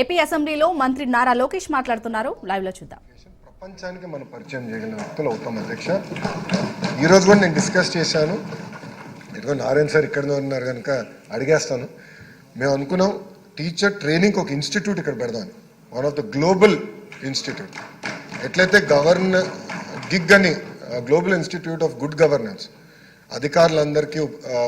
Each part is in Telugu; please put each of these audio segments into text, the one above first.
ఏపీ అసెంబ్లీలో మంత్రి నారా లోకేష్ మాట్లాడుతున్నారు. లైవ్లో చూద్దాం. ప్రపంచానికి మనం పరిచయం చేయగలిగిన వ్యక్తులు అవుతాం అధ్యక్ష. ఈరోజు కూడా నేను డిస్కస్ చేశాను. ఇదిగో నారాయణ సార్ ఇక్కడ ఉన్నారు కనుక అడిగేస్తాను. మేము అనుకున్నాం టీచర్ ట్రైనింగ్ ఒక ఇన్స్టిట్యూట్ ఇక్కడ పెడదాం. One of the global institute ఎట్లయితే గవర్న గిగ్ అని global institute of good governance అధికారులందరికీ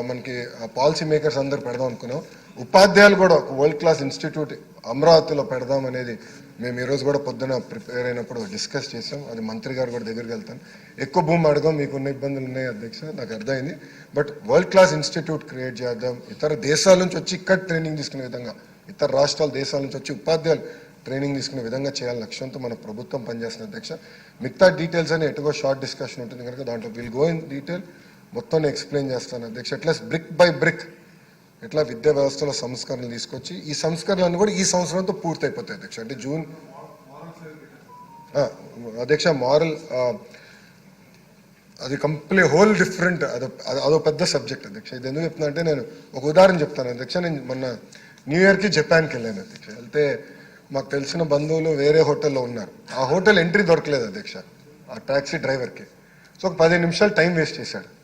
మనకి పాలసీ మేకర్స్ అందరు పెడదాం అనుకున్నాం. ఉపాధ్యాయులు కూడా ఒక వరల్డ్ క్లాస్ ఇన్స్టిట్యూట్ అమరావతిలో పెడదాం అనేది మేము ఈరోజు కూడా పొద్దున ప్రిపేర్ అయినప్పుడు డిస్కస్ చేసాం అది మంత్రి గారు కూడా దగ్గరికి వెళ్తాను. ఎక్కువ భూమి అడగం మీకున్న ఇబ్బందులు ఉన్నాయి అధ్యక్ష నాకు అర్థమైంది. But world class institute create చేద్దాం. ఇతర దేశాల నుంచి వచ్చి ఇక్కడ ట్రైనింగ్ తీసుకునే విధంగా ఇతర రాష్ట్రాల దేశాల నుంచి వచ్చి ఉపాధ్యాయులు ట్రైనింగ్ తీసుకునే విధంగా చేయాలని లక్ష్యంతో మన ప్రభుత్వం పనిచేస్తున్న అధ్యక్ష. మిగతా డీటెయిల్స్ అని ఎటుగో షార్ట్ డిస్కషన్ ఉంటుంది కనుక దాంట్లో విల్ గో ఇన్ డీటెయిల్ మొత్తం ఎక్స్ప్లెయిన్ చేస్తాను అధ్యక్ష. ఎట్లా బ్రిక్ బై బ్రిక్ ఎట్లా విద్యా వ్యవస్థలో సంస్కరణలు తీసుకొచ్చి ఈ సంస్కరణలు కూడా ఈ సంవత్సరంతో పూర్తయిపోతాయి అధ్యక్ష. అంటే జూన్ అధ్యక్ష మారల్ అది కంప్లీట్ హోల్ డిఫరెంట్ అదో అది- అదో పెద్ద సబ్జెక్ట్ అధ్యక్ష. ఇది ఎందుకు చెప్తున్నా అంటే నేను ఒక ఉదాహరణ చెప్తాను అధ్యక్ష. నేను మొన్న న్యూ ఇయర్కి జపాన్కి వెళ్ళాను అధ్యక్ష. వెళ్తే మాకు తెలిసిన బంధువులు వేరే హోటల్లో ఉన్నారు. ఆ హోటల్ ఎంట్రీ దొరకలేదు అధ్యక్ష ఆ ట్యాక్సీ డ్రైవర్కి. సో ఒక పదిహేను నిమిషాలు టైం వేస్ట్ చేశాడు.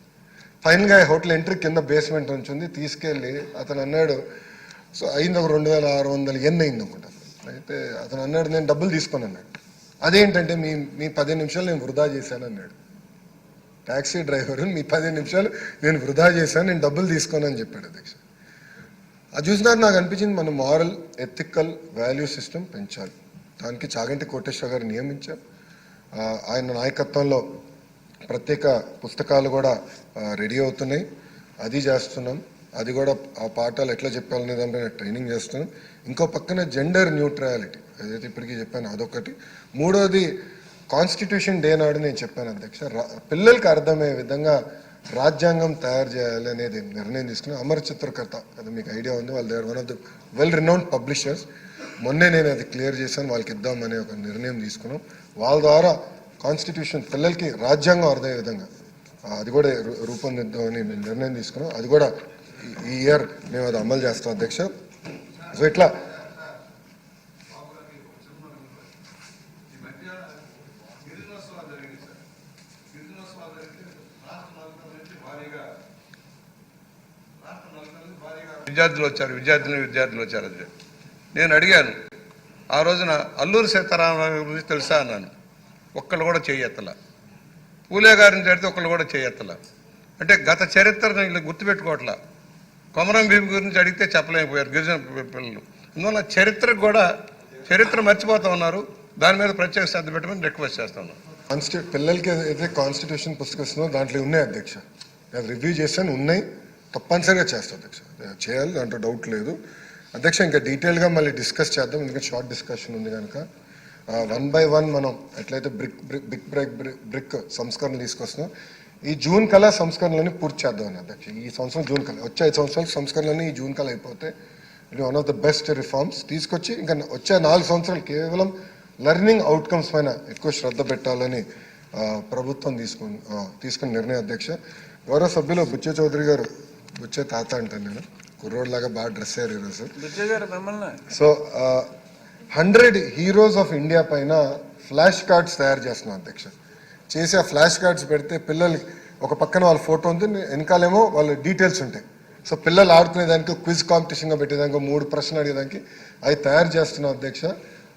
ఫైనల్గా ఆ హోటల్ ఎంట్రీ కింద బేస్మెంట్ నుంచి ఉంది తీసుకెళ్ళి అతను అన్నాడు సో అయింది ఒక రెండు వేల ఆరు వందల ఎన్ అయింది అనుకుంటా. అయితే అతను అన్నాడు నేను డబ్బులు తీసుకొని అన్నాడు. అదేంటంటే మీ మీ పదిహేను నిమిషాలు నేను వృధా చేశాను అన్నాడు. ట్యాక్సీ డ్రైవర్ మీ పదిహేను నిమిషాలు నేను వృధా చేశాను నేను డబ్బులు తీసుకోను అని చెప్పాడు అధ్యక్ష. అది చూసినారు నాకు అనిపించింది మన మారల్ ఎథికల్ వాల్యూ సిస్టమ్ పెంచాలి. దానికి చాగంటి కోటేశ్వర గారు నియమించారు. ఆయన నాయకత్వంలో ప్రత్యేక పుస్తకాలు కూడా రెడీ అవుతున్నాయి. అది చేస్తున్నాం. అది కూడా ఆ పాఠాలు ఎట్లా చెప్పాలనే దానిపైన ట్రైనింగ్ చేస్తున్నాం. ఇంకో పక్కన జెండర్ న్యూట్రాలిటీ ఏదైతే ఇప్పటికీ చెప్పాను అదొకటి మూడోది కాన్స్టిట్యూషన్ డే నాడు నేను చెప్పాను అధ్యక్ష. రా- పిల్లలకి అర్థమయ్యే విధంగా రాజ్యాంగం తయారు చేయాలి అనేది నిర్ణయం తీసుకుని అమర చిత్రకర్త. అది మీకు ఐడియా ఉంది. వాళ్ళు there one of the well renowned publishers మొన్నే నేను అది క్లియర్ చేశాను. వాళ్ళకి ఇద్దామనే ఒక నిర్ణయం తీసుకున్నాం. వాళ్ళ ద్వారా కాన్స్టిట్యూషన్ పిల్లలకి రాజ్యాంగం అర్థమయ్యే విధంగా. అది కూడా రూపొందిద్దామని మేము నిర్ణయం తీసుకున్నాం. అది కూడా ఈ- ఇయర్ మేము అది అమలు చేస్తాం అధ్యక్ష. సో ఇట్లా విద్యార్థులు వచ్చారు విద్యార్థులు విద్యార్థులు వచ్చారు అది నేను అడిగాను ఆ రోజున అల్లూరి సీతారామరాజు గురించి తెలుసా అన్నాను. ఒక్కళ్ళు కూడా చేయెత్తల. పూలే గారిని చేరితే ఒక్కళ్ళు కూడా చేయెత్తల. అంటే గత చరిత్రను వీళ్ళు గుర్తుపెట్టుకోవట్లా. కొమరం భీమి గురించి అడిగితే చెప్పలేకపోయారు గిరిజన పిల్లలు. అందువల్ల చరిత్రకు కూడా చరిత్ర మర్చిపోతా ఉన్నారు. దాని మీద ప్రత్యేక శ్రద్ధ పెట్టమని రిక్వెస్ట్ చేస్తున్నాను కాన్స్టి పిల్లలకి ఏదైతే కాన్స్టిట్యూషన్ పుస్తకం దాంట్లో ఉన్నాయి అధ్యక్ష. నేను రివ్యూ చేశాను ఉన్నాయి. తప్పనిసరిగా చేస్తాను అధ్యక్ష. చేయాలి దాంట్లో డౌట్ లేదు. అధ్యక్ష ఇంకా డీటెయిల్గా మళ్ళీ డిస్కస్ చేద్దాం ఎందుకంటే షార్ట్ డిస్కషన్ ఉంది కనుక. వన్ బై వన్ మనం ఎట్లయితే brick brick big break brick సంస్కరణలు తీసుకొస్తున్నాం ఈ జూన్ కల్లా సంస్కరణలన్నీ పూర్తి చేద్దాం అని అధ్యక్ష. ఈ సంవత్సరం జూన్ కల్లా వచ్చే ఐదు సంవత్సరాలు సంస్కరణలన్నీ ఈ జూన్ కల్లా అయిపోతే ఇది one of the best reforms తీసుకొచ్చి ఇంకా వచ్చే నాలుగు సంవత్సరాలు కేవలం లెర్నింగ్ అవుట్కమ్స్ పైన ఎక్కువ శ్రద్ధ పెట్టాలని ప్రభుత్వం తీసుకుని తీసుకున్న నిర్ణయం అధ్యక్ష. గౌరవ సభ్యులు బుచ్చే చౌదరి గారు బుచ్చే తాత అంటాను నేను. కుర్రోడ్లాగా బాగా డ్రెస్ అయ్యారు ఈరోజు. So hundred heroes of India పైన ఫ్లాష్ కార్డ్స్ తయారు చేస్తున్నాను అధ్యక్ష. చేసి ఆ ఫ్లాష్ కార్డ్స్ పెడితే పిల్లలకి ఒక పక్కన వాళ్ళ ఫోటో ఉంది వెనకాలేమో వాళ్ళ డీటెయిల్స్ ఉంటాయి. సో పిల్లలు ఆడుకునే దానికి క్విజ్ కాంపిటీషన్గా పెట్టేదానికి మూడు ప్రశ్నలు అడిగేదానికి అవి తయారు చేస్తున్నాం అధ్యక్ష.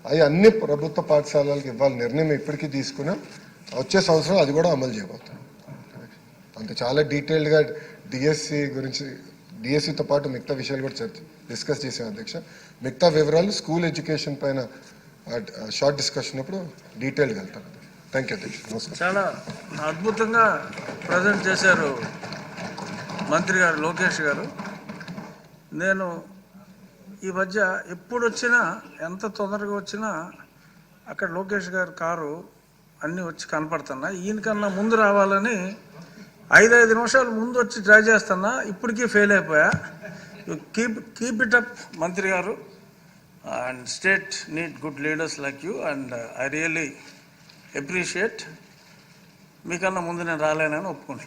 అవి అన్ని ప్రభుత్వ పాఠశాలలకు ఇవ్వాలి నిర్ణయం ఇప్పటికీ తీసుకున్నాం వచ్చే సంవత్సరం అది కూడా అమలు చేయబోతున్నాం. అంత చాలా డీటెయిల్డ్గా డిఎస్సి గురించి డిఎస్సితో పాటు మిగతా విషయాలు కూడా చర్చ డిస్కస్ చేసాం అధ్యక్ష. మిగతా వివరాలు స్కూల్ ఎడ్యుకేషన్ పైన షార్ట్ డిస్కషన్ అప్పుడు డీటెయిల్గా వెళ్తాను. థ్యాంక్ యూ అధ్యక్ష. నమస్కారం. చాలా అద్భుతంగా ప్రజెంట్ చేశారు మంత్రి గారు లోకేష్ గారు. నేను ఈ మధ్య ఎప్పుడు వచ్చినా ఎంత తొందరగా వచ్చినా అక్కడ లోకేష్ గారి కారు అన్నీ వచ్చి కనపడుతున్నా. ఈయనకన్నా ముందు రావాలని ఐదు ఐదు నిమిషాలు ముందు వచ్చి ట్రై చేస్తున్నా. ఇప్పటికీ ఫెయిల్ అయిపోయా. కీప్ కీప్ ఇట్ అప్ మంత్రి గారు. And state need good leaders like you and I really appreciate మీకన్నా ముందు నేను రాలేనని ఒప్పుకుంటున్నాను.